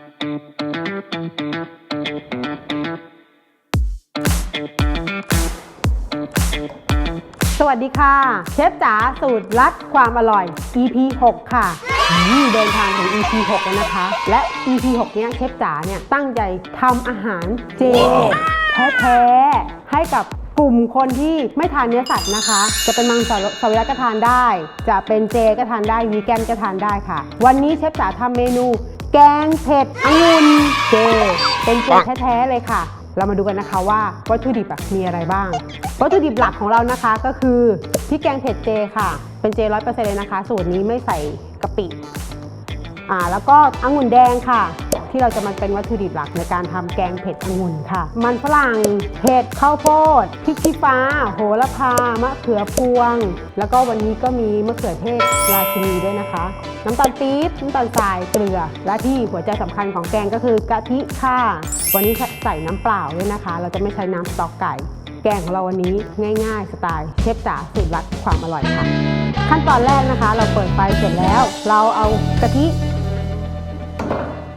สวัสดีค่ะ เชฟจ๋าสูตรลัดความอร่อย EP 6 ค่ะอืมเดินทางถึง EP 6 แล้วนะคะ และ EP 6 เนี้ยเชฟจ๋าเนี่ยตั้งใจทำอาหารเจแท้ๆให้กับกลุ่มคนที่ไม่ทานเนื้อสัตว์นะคะ จะเป็นมังสวิรัตก็ทานได้ จะเป็นเจก็ทานได้วีแกนก็ทานได้ค่ะ วันนี้เชฟจ๋าทำเมนู แกงเผ็ดองุ่นเจ เป็นเจแท้ๆเลยค่ะ เรามาดูกันนะคะว่าวัตถุดิบอะมีอะไรบ้าง วัตถุดิบหลักของเรานะคะก็คือพริกแกงเผ็ดเจค่ะ เป็นเจร้อยเปอร์เซ็นต์เลยนะคะ สูตรนี้ไม่ใส่กะปิอ่าแล้วก็องุ่นแดงค่ะ ที่เราจะมาเป็นวัตถุดิบหลักในการทำแกงเผ็ดองุ่นค่ะ มันฝรั่งเผ็ดข้าวโพดพริกชี้ฟ้า โหระพามะเขือพวง แล้วก็วันนี้ก็มีมะเขือเทศราชินีด้วยนะคะ น้ำตาลปี๊บน้ำตาลทรายเกลือ และที่หัวใจสำคัญของแกงก็คือกะทิค่ะ วันนี้ใส่น้ำเปล่าด้วยนะคะ เราจะไม่ใช้น้ำสต๊อกไก่แกงของเราวันนี้ง่ายๆ สไตล์เชฟจ๋าสูตรลัดความอร่อยค่ะ ขั้นตอนแรกนะคะ เราเปิดไฟเสร็จแล้ว เราเอากะทิ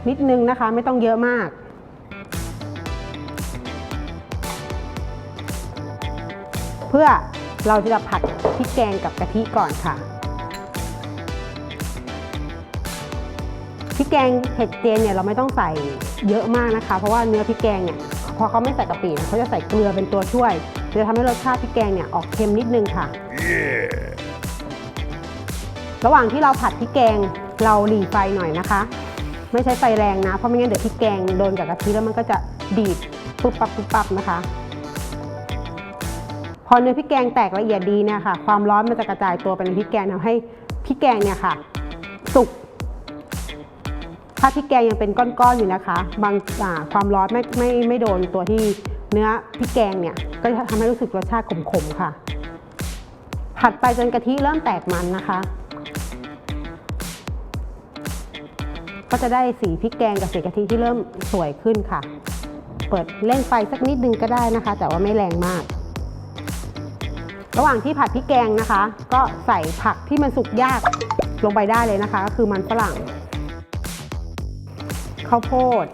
นิดนึงนะคะ ไม่ต้องเยอะมากเพื่อเราจะผัดพริกแกงกับกะทิก่อนค่ะพริกแกงเผ็ดเจนเนี่ยเราไม่ต้องใส่เยอะมากนะคะ เพราะว่าเนื้อพริกแกงเนี่ยพอเขาไม่ใส่กะปิเขาจะใส่เกลือเป็นตัวช่วยจะทำให้รสชาติพริกแกงเนี่ยออกเค็มนิดนึงค่ะระหว่างที่เราผัดพริกแกงเราหลีไฟหน่อยนะคะ ไม่ใช้ไฟแรงนะ เพราะไม่งั้นเดี๋ยวพริกแกงโดนกับกะทิแล้วมันก็จะดีดปุ๊บปับปุ๊บปับนะคะ พอเนื้อพริกแกงแตกละเอียดดีเนี่ยค่ะ ความร้อนมันจะกระจายตัวไปในพริกแกงทำให้พริกแกงเนี่ยค่ะ สุกถ้าพริกแกงยังเป็นก้อนๆอยู่นะคะ บางความร้อนไม่ไม่ไม่โดนตัวที่เนื้อพริกแกงเนี่ยก็จะทำให้รู้สึกรสชาติขมๆค่ะ ผัดไปจนกะทิเริ่มแตกมันนะคะ ก็จะได้สีพริกแกงกับสีกะทิที่เริ่มสวยขึ้นค่ะ เปิดเร่งไฟสักนิดนึงก็ได้นะคะ แต่ว่าไม่แรงมาก ระหว่างที่ผัดพริกแกงนะคะ ก็ใส่ผักที่มันสุกยากลงไปได้เลยนะคะ ก็คือมันฝรั่งข้าวโพด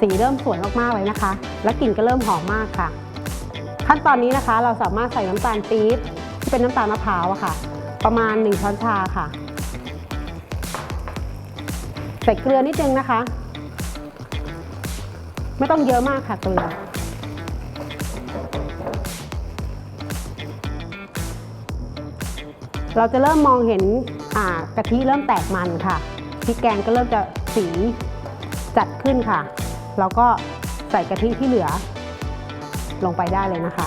สีเริ่มสวยมากๆเลยนะคะ และกลิ่นก็เริ่มหอมมากค่ะ ขั้นตอนนี้นะคะเราสามารถใส่น้ำตาลปี๊บที่เป็นน้ำตาลมะพร้าวค่ะ ประมาณ 1 ช้อนชาค่ะ ใส่เกลือนิดนึงนะคะ ไม่ต้องเยอะมากค่ะเกลือเราจะเริ่มมองเห็นกะทิเริ่มแตกมันค่ะพริกแกงก็เริ่มจะสีจัดขึ้นค่ะ เราก็ใส่กะทิที่เหลือ ลงไปได้เลยนะคะ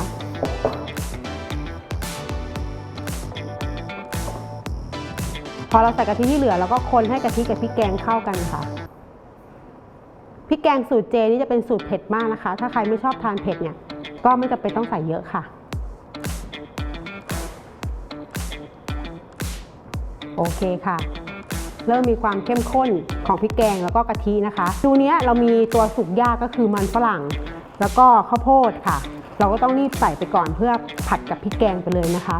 พอเราใส่กะทิที่เหลือเราก็คนให้กะทิกับพริกแกงเข้ากันค่ะพริกแกงสูตรเจนี่จะเป็นสูตรเผ็ดมากนะคะ ถ้าใครไม่ชอบทานเผ็ดเนี่ย ก็ไม่จำเป็นต้องใส่เยอะค่ะ โอเคค่ะ เริ่มมีความเข้มข้นของพริกแกงแล้วก็กะทินะคะดูเนี้ยเรามีตัวสุกยากก็คือมันฝรั่ง แล้วก็ข้าวโพดค่ะ เราก็ต้องรีบใส่ไปก่อนเพื่อผัดกับพริกแกงไปเลยนะคะ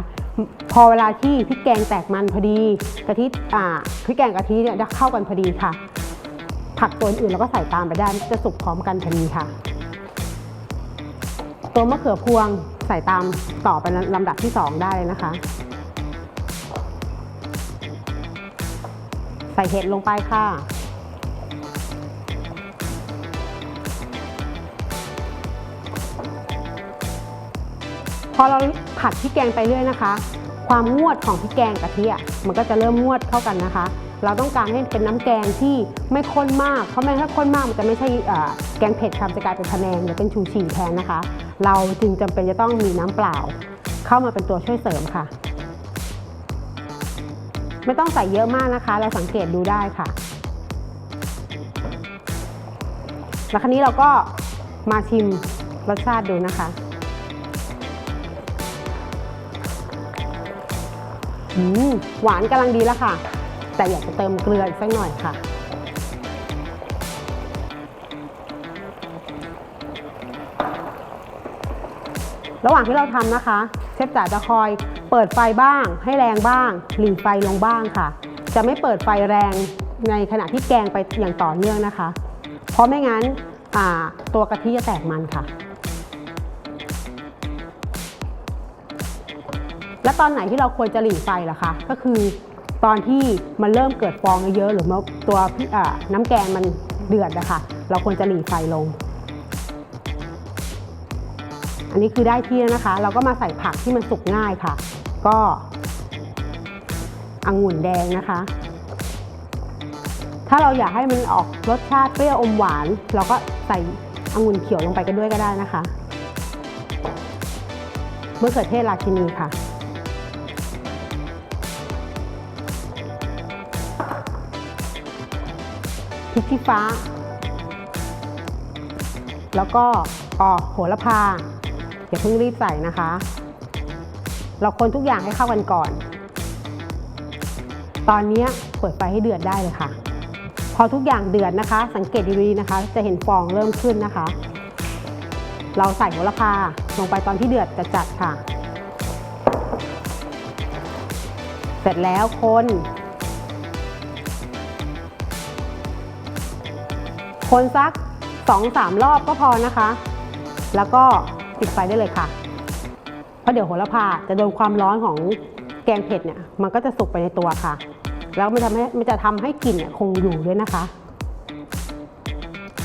พอเวลาที่พริกแกงแตกมันพอดีกะทิอ่าพริกแกงกะทิเนี่ยเข้ากันพอดีค่ะ ผักตัวอื่นเราก็ใส่ตามไปได้จะสุกพร้อมกันพอดีค่ะ ตัวมะเขือพวงใส่ตามต่อไปลำดับที่ 2 ได้เลยนะคะ ส่เห็ดลงไปค่ะ พอเราผัดพริกแกงไปเรื่อยนะคะ ความงวดของพริกแกงกะทิอะมันก็จะเริ่มงวดเข้ากันนะคะ เราต้องการให้เป็นน้ำแกงที่ไม่ข้นมาก เพราะไม่ถ้าข้นมากมันจะไม่ใช่แกงเผ็ดค่ะมันจะกลายเป็นพะแนงหรือเป็นชูชีแทนนะคะ เราจึงจำเป็นจะต้องมีน้ำเปล่า เข้ามาเป็นตัวช่วยเสริมค่ะ ไม่ต้องใส่เยอะมากนะคะ เราสังเกตดูได้ค่ะ แล้วคราวนี้เราก็มาชิมรสชาติดูนะคะอืมหวานกำลังดีแล้วค่ะ แต่อยากจะเติมเกลืออีกสักหน่อยค่ะระหว่างที่เราทำนะคะ เชฟจ๋าจะคอย เปิดไฟบ้าง ให้แรงบ้างหลีไฟลงบ้างค่ะ จะไม่เปิดไฟแรงในขณะที่แกงไปอย่างต่อเนื่องนะคะ เพราะไม่งั้นตัวกะทิจะแตกมันค่ะ และตอนไหนที่เราควรจะหลีไฟล่ะคะ ก็คือตอนที่มันเริ่มเกิดฟองเยอะๆหรือว่าตัวพี่อ่าน้ำแกงมันเดือดนะคะ เราควรจะหลีไฟลง อันนี้คือได้ที่แล้วนะคะ เราก็มาใส่ผักที่มันสุกง่ายค่ะ ก็องุ่นแดงนะคะ ถ้าเราอยากให้มันออกรสชาติเปรี้ยวอมหวาน เราก็ใส่องุ่นเขียวลงไปกันด้วยก็ได้นะคะมะเขือเทศราชินีค่ะ พริกชี้ฟ้า แล้วก็อ๋อโหระพา อย่าเพิ่งรีบใส่นะคะ เราคนทุกอย่างให้เข้ากันก่อน ตอนนี้เปิดไฟให้เดือดได้เลยค่ะ พอทุกอย่างเดือดนะคะ สังเกตดีๆนะคะ จะเห็นฟองเริ่มขึ้นนะคะ เราใส่โหระพาลงไปตอนที่เดือดจะจัดค่ะ เสร็จแล้วคนคนสัก2-3 รอบก็พอนะคะ แล้วก็ปิดไฟได้เลยค่ะ ราะเดี๋ยวโหระพาจะโดนความร้อนของแกงเผ็ดเนี่ยมันก็จะสุกไปในตัวค่ะ แล้วมันทำให้มันจะทำให้กลิ่นเนี่ยคงอยู่ด้วยนะคะ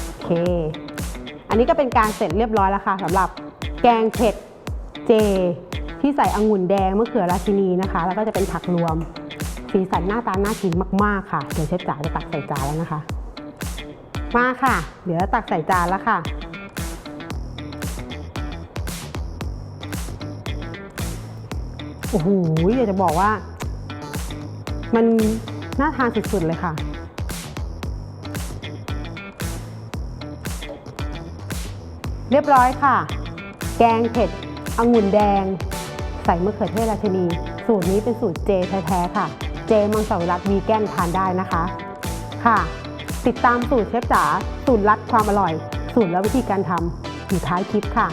โอเค อันนี้ก็เป็นการเสร็จเรียบร้อยแล้วค่ะสำหรับแกงเผ็ดเจ ที่ใส่องุ่นแดงมะเขือราชินีนะคะ แล้วก็จะเป็นผักรวมสีสันหน้าตาน่ากินมากๆค่ะ เดี๋ยวเชฟจ๋าจะตักใส่จานแล้วนะคะ มาค่ะ เดี๋ยวตักใส่จานแล้วค่ะ โอ้โหอยากจะบอกว่า มันน่าทานสุดๆเลยค่ะ เรียบร้อยค่ะ แกงเผ็ดองุ่นแดง ใส่มะเขือเทศราชินี สูตรนี้เป็นสูตรเจแท้ๆค่ะ เจมังสวิรัตวีแกนทานได้นะคะ ค่ะ ติดตามสูตรเชฟจ๋าสูตรลัดความอร่อย สูตรและวิธีการทำอยู่ท้ายคลิปค่ะ